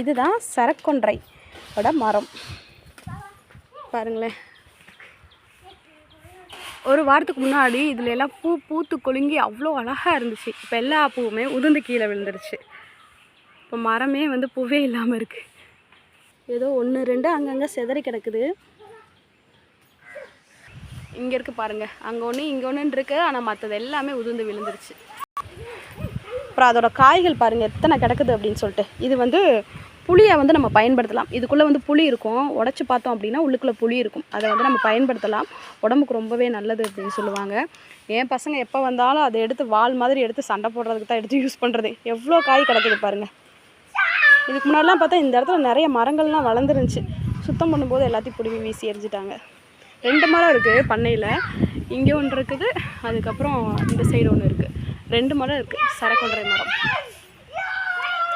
இதுதான் சரக்கொன்றை மரம். பாருங்களேன். ஒரு வாரத்துக்கு முன்னாடி இதில் எல்லாம் பூ பூத்து கொழுங்கி அவ்வளோ அழகாக இருந்துச்சு. இப்போ எல்லா பூவுமே உதிர்ந்து கீழே விழுந்துருச்சு. இப்போ மரமே வந்து பூவே இல்லாமல் இருக்குது ஏதோ ஒன்று ரெண்டு அங்கங்கே சிதறி கிடக்குது. இங்கே இருக்கு பாருங்கள் அங்கே ஒன்று இங்கே ஒன்றுன்னு இருக்கு. ஆனால் மற்றது எல்லாமே உதிர்ந்து விழுந்துருச்சு. அப்புறம் அதோட காய்கள் பாருங்கள் எத்தனை கிடக்குது அப்படின்னு சொல்லிட்டு. இது வந்து புளியை வந்து நம்ம பயன்படுத்தலாம். இதுக்குள்ளே வந்து புளி இருக்கும். உடச்சி பார்த்தோம் அப்படின்னா உள்ளுக்குள்ளே புளி இருக்கும். அதை வந்து நம்ம பயன்படுத்தலாம். உடம்புக்கு ரொம்பவே நல்லது அப்படின்னு சொல்லுவாங்க. என் பசங்க எப்போ வந்தாலும் அதை எடுத்து வால் மாதிரி எடுத்து சண்டை போடுறதுக்கு தான் எடுத்து யூஸ் பண்ணுறது எவ்வளோ காய் கிடக்குது பாருங்கள் இதுக்கு முன்னாடிலாம் பார்த்தா இந்த இடத்துல நிறைய மரங்கள்லாம் வளர்ந்துருந்துச்சு. சுத்தம் பண்ணும்போது எல்லாத்தையும் பிடுங்கி வீசி எரிஞ்சிட்டாங்க. ரெண்டு மரம் இருக்குது பண்ணையில். இங்கே ஒன்று இருக்குது அதுக்கப்புறம் இந்த சைடு ஒன்று இருக்குது ரெண்டு மரம் இருக்குது சரக்கொன்றை மரம்